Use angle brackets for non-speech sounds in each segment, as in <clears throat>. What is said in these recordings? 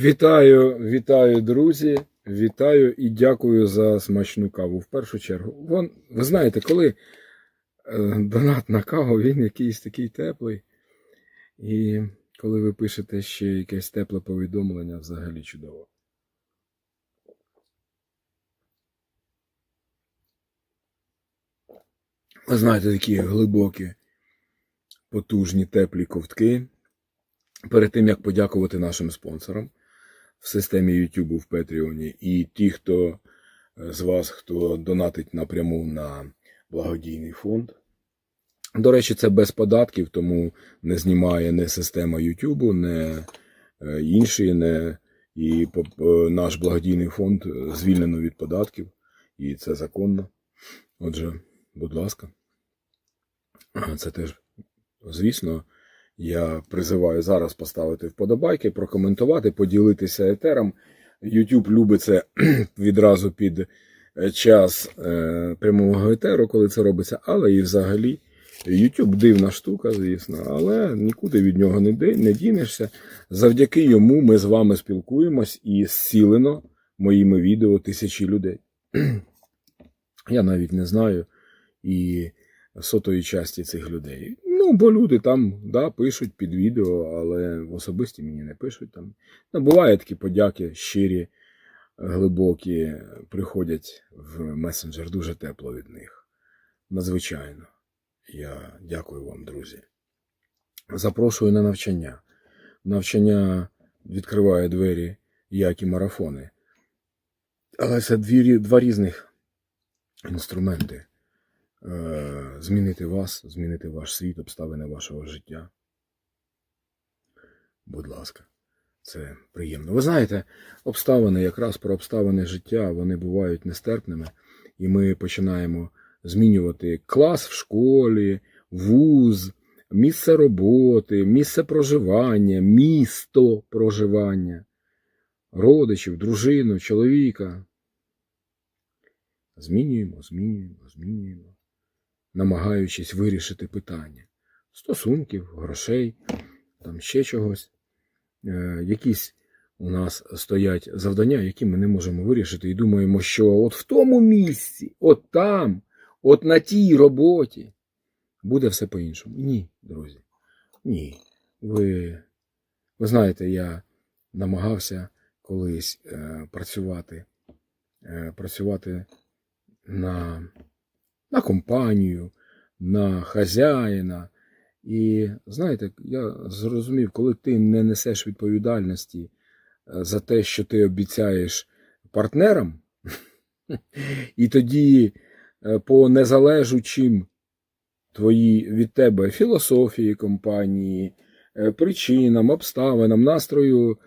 Вітаю, вітаю, друзі. Вітаю і дякую за смачну каву. В першу чергу. Вон, ви знаєте, коли е, донат на каву, він якийсь такий теплий. І коли ви пишете ще якесь тепле повідомлення, взагалі чудово. Ви знаєте, такі глибокі, потужні, теплі ковтки. Перед тим як подякувати нашим спонсорам в системі YouTube в Петріоні і ті, хто е, з вас, хто донатить напряму на благодійний фонд. До речі, це без податків, тому не знімає не система YouTube, не е, інші, не і е, наш благодійний фонд звільнено від податків, і це законно. Отже, будь ласка, це теж, звісно, я призиваю зараз поставити вподобайки, прокоментувати, поділитися етером. YouTube любить це <clears throat> відразу під е, час е, прямого етеру, коли це робиться, але і взагалі YouTube дивна штука, звісно, але нікуди від нього не, не дінешся. Завдяки йому ми з вами спілкуємось і зцілено моїми відео тисячі людей. <clears throat> Я навіть не знаю і сотої часті цих людей. Ну, бо люди там да, пишуть під відео, але в особисті мені не пишуть там. Ну, буває такі подяки щирі, глибокі, приходять в месенджер дуже тепло від них. Надзвичайно. Я дякую вам, друзі. Запрошую на навчання. Навчання відкриває двері, як і марафони. Але це дві, два різних інструменти. Е, Змінити вас, змінити ваш світ, обставини вашого життя. Будь ласка, це приємно. Ви знаєте, обставини, якраз про обставини життя, вони бувають нестерпними, і ми починаємо змінювати клас в школі, вуз, місце роботи, місце проживання, місто проживання, родичів, дружину, чоловіка. Змінюємо, змінюємо, змінюємо, намагаючись вирішити питання стосунків, грошей, там ще чогось. Е, якісь у нас стоять завдання, які ми не можемо вирішити, і думаємо, що от в тому місці, от там, от на тій роботі буде все по-іншому. Ні, друзі. Ні. Ви, ви знаєте, я намагався колись е, працювати, е, працювати на, на компанію, на хазяїна. І знаєте, я зрозумів, коли ти не несеш відповідальності е, за те, що ти обіцяєш партнерам, <laughs> і тоді е, по незалежучим твої від тебе філософії компанії, е, причинам, обставинам, настрою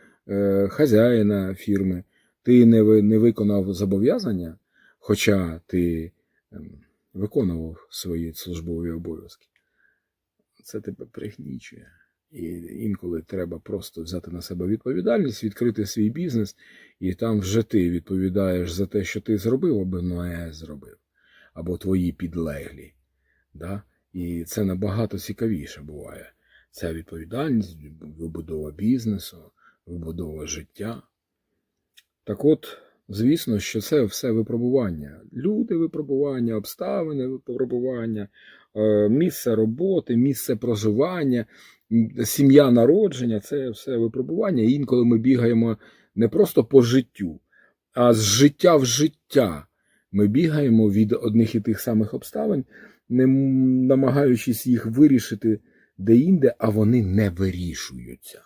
хазяїна фірми, ти не виконав зобов'язання, хоча ти ем, виконував свої службові обов'язки це тебе пригнічує. І інколи треба просто взяти на себе відповідальність, відкрити свій бізнес, і там вже ти відповідаєш за те, що ти зробив, або не зробив, або твої підлеглі. Да? І це набагато цікавіше буває. Ця відповідальність, вибудова бізнесу, вибудова життя. Так от, звісно, що це все випробування. Люди випробування, обставини випробування, е, місце роботи, місце проживання, сім'я народження це все випробування. І інколи ми бігаємо не просто по життю, а з життя в життя. Ми бігаємо від одних і тих самих обставин, не намагаючись їх вирішити де-інде, а вони не вирішуються.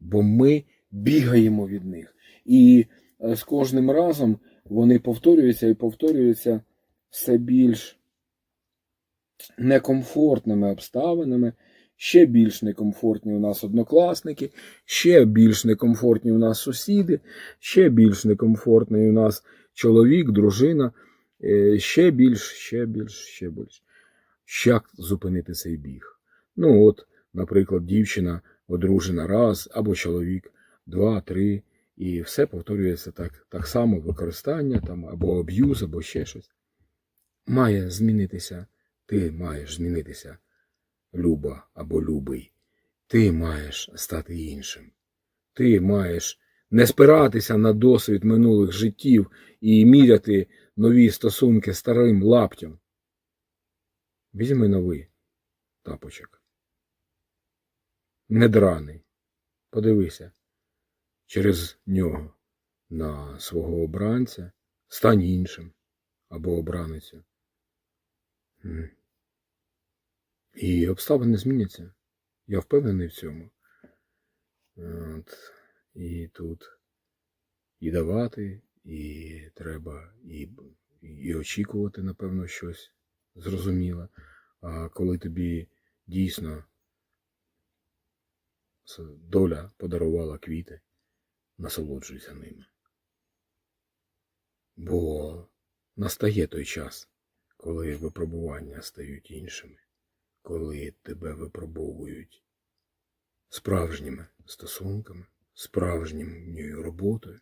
Бо ми бігаємо від них. І з кожним разом вони повторюються і повторюються все більш некомфортними обставинами, ще більш некомфортні у нас однокласники, ще більш некомфортні у нас сусіди, ще більш некомфортний у нас чоловік, дружина, е, ще більш, ще більш, ще більш. Як зупинити цей біг? Ну, от, наприклад, дівчина одружена раз, або чоловік два, три, і все повторюється так, так само використання там, або аб'юз, або ще щось. Має змінитися, ти маєш змінитися, Люба або любий. Ти маєш стати іншим. Ти маєш не спиратися на досвід минулих життів і міряти нові стосунки старим лаптям. Візьми новий тапочок. Недраний. Подивися через нього на свого обранця, стань іншим або обраницю. І обставини зміняться. Я впевнений в цьому. От. І тут і давати, і треба, і, і очікувати, напевно, щось зрозуміле. А коли тобі дійсно доля подарувала квіти, насолоджуйся ними. Бо настає той час, коли випробування стають іншими, коли тебе випробовують справжніми стосунками, справжньою роботою,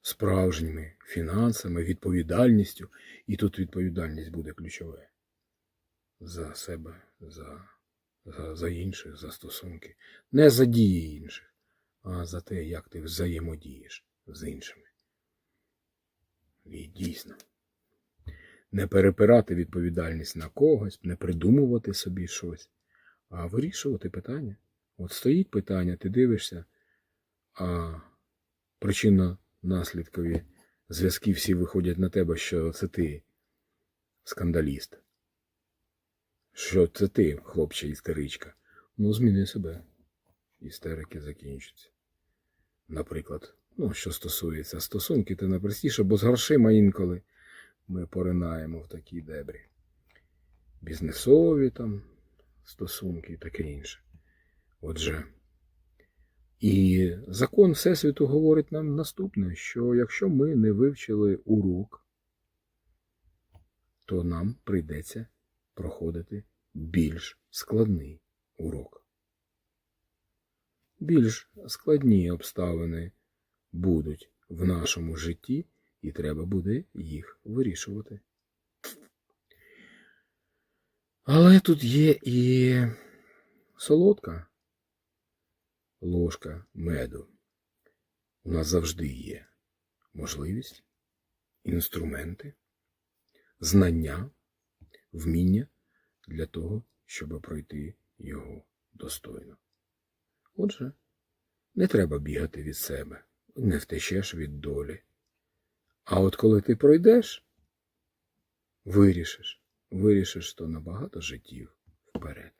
справжніми фінансами, відповідальністю, і тут відповідальність буде ключове за себе, за, за, за інших, за стосунки. Не за дії інших, а за те, як ти взаємодієш з іншими. І дійсно, не перепирати відповідальність на когось, не придумувати собі щось, а вирішувати питання. От стоїть питання, ти дивишся, а причинно-наслідкові зв'язки всі виходять на тебе, що це ти скандаліст. Що це ти, хлопче істеричка. Ну, зміни себе. Істерики закінчаться. Наприклад, ну, що стосується стосунки, то найпростіше, бо з грошима інколи ми поринаємо в такі дебрі. Бізнесові там стосунки і таке інше. Отже, і закон Всесвіту говорить нам наступне, що якщо ми не вивчили урок, то нам прийдеться проходити більш складний урок. Більш складні обставини будуть в нашому житті, і треба буде їх вирішувати. Але тут є і солодка ложка меду. У нас завжди є можливість, інструменти, знання, вміння для того, щоб пройти його достойно. Отже, не треба бігати від себе, не втечеш від долі. А от коли ти пройдеш, вирішиш, вирішиш то набагато життів вперед.